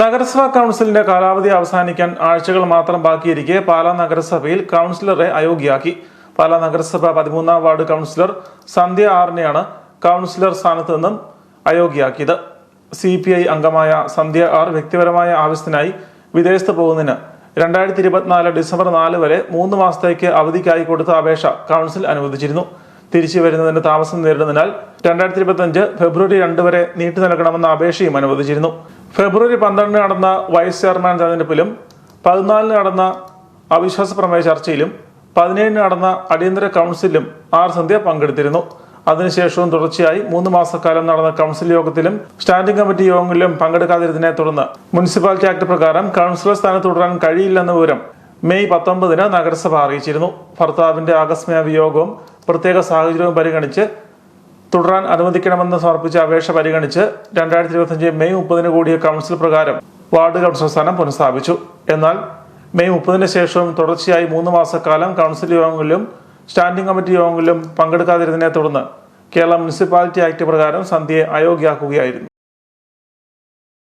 നഗരസഭാ കൗൺസിലിന്റെ കാലാവധി അവസാനിക്കാൻ ആഴ്ചകൾ മാത്രം ബാക്കിയിരിക്കെ പാലാ നഗരസഭയിൽ കൗൺസിലറെ അയോഗ്യയാക്കി. പാലാ നഗരസഭ പതിമൂന്നാം വാർഡ് കൗൺസിലർ സന്ധ്യ ആറിനെയാണ് കൗൺസിലർ സ്ഥാനത്ത് നിന്നും അയോഗ്യയാക്കിയത്. സി പി ഐ അംഗമായ സന്ധ്യ ആർ വ്യക്തിപരമായ ആവശ്യത്തിനായി വിദേശത്ത് പോകുന്നതിന് രണ്ടായിരത്തി ഇരുപത്തിനാല് ഡിസംബർ നാല് വരെ മൂന്ന് മാസത്തേക്ക് അവധിക്കായി കൊടുത്ത അപേക്ഷ കൗൺസിൽ അനുവദിച്ചിരുന്നു. തിരിച്ചു വരുന്നതിന് താമസം നേരിടുന്നതിനാൽ രണ്ടായിരത്തി ഇരുപത്തിയഞ്ച് ഫെബ്രുവരി രണ്ട് വരെ നീട്ടി നൽകണമെന്ന അപേക്ഷയും അനുവദിച്ചിരുന്നു. ഫെബ്രുവരി പന്ത്രണ്ടിന് നടന്ന വൈസ് ചെയർമാൻ തെരഞ്ഞെടുപ്പിലും പതിനാലിന് നടന്ന അവിശ്വാസ പ്രമേയ ചർച്ചയിലും പതിനേഴിന് നടന്ന അടിയന്തര കൗൺസിലും ആർ സന്ധ്യ പങ്കെടുത്തിരുന്നു. അതിനുശേഷവും തുടർച്ചയായി മൂന്ന് മാസക്കാലം നടന്ന കൗൺസിൽ യോഗത്തിലും സ്റ്റാൻഡിംഗ് കമ്മിറ്റി യോഗങ്ങളിലും പങ്കെടുക്കാതിരുന്നതിനെ തുടർന്ന് മുനിസിപ്പാലിറ്റി ആക്ട് പ്രകാരം കൗൺസിലർ സ്ഥാനം തുടരാൻ കഴിയില്ലെന്ന വിവരം മെയ് പത്തൊമ്പതിന് നഗരസഭ അറിയിച്ചിരുന്നു. ഭർത്താവിന്റെ ആകസ്മിക വിയോഗവും പ്രത്യേക സാഹചര്യവും പരിഗണിച്ച് തുടരാൻ അനുവദിക്കണമെന്ന് സമർപ്പിച്ച അപേക്ഷ പരിഗണിച്ച് രണ്ടായിരത്തി ഇരുപത്തിയഞ്ച് മെയ് മുപ്പതിന് കൂടിയ കൗൺസിൽ പ്രകാരം വാർഡ് കൗൺസിൽ സ്ഥാനം പുനഃസ്ഥാപിച്ചു. എന്നാൽ മെയ് മുപ്പതിന് ശേഷവും തുടർച്ചയായി മൂന്ന് മാസക്കാലം കൗൺസിൽ യോഗങ്ങളിലും സ്റ്റാൻഡിംഗ് കമ്മിറ്റി യോഗങ്ങളിലും പങ്കെടുക്കാതിരുന്നതിനെ തുടർന്ന് കേരള മുനിസിപ്പാലിറ്റി ആക്ട് പ്രകാരം സന്ധ്യയെ അയോഗ്യയാക്കുകയായിരുന്നു.